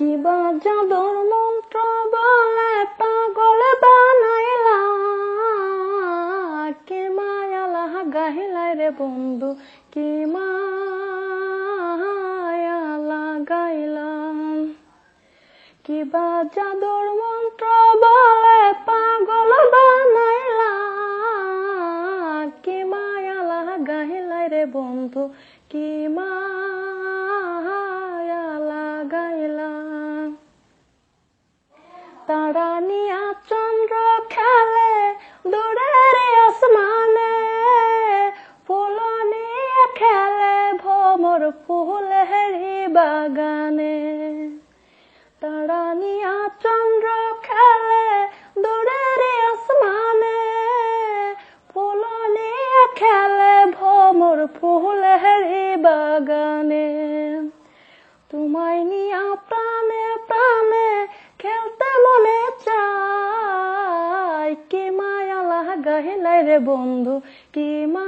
কিবা জাদুর মন্ত্র বলে পাগল বানাইলা কে মায়ালা গাহিলাই রে বন্ধু, কি মায়ালা গাইলাম কিবা জাদুর মন্ত্র বলে পাগল বানাইলা কি মায়ালা গাহিলাই রে বন্ধু, কি মায়ালা তারা নিয়া চন্দ্র খেলে দূরের আসমানে। ফুল নিয়ে খেলে ভমর ফুলেরি বাগানে। তারা নিয়া চন্দ্র খেলে দূরের আসমানে। ফুল নিয়ে খেলে ভমর ফুলেরি বাগানে। তোমায় নিয়া প্রাণে গাইলাই রে বন্ধু কি গাইলা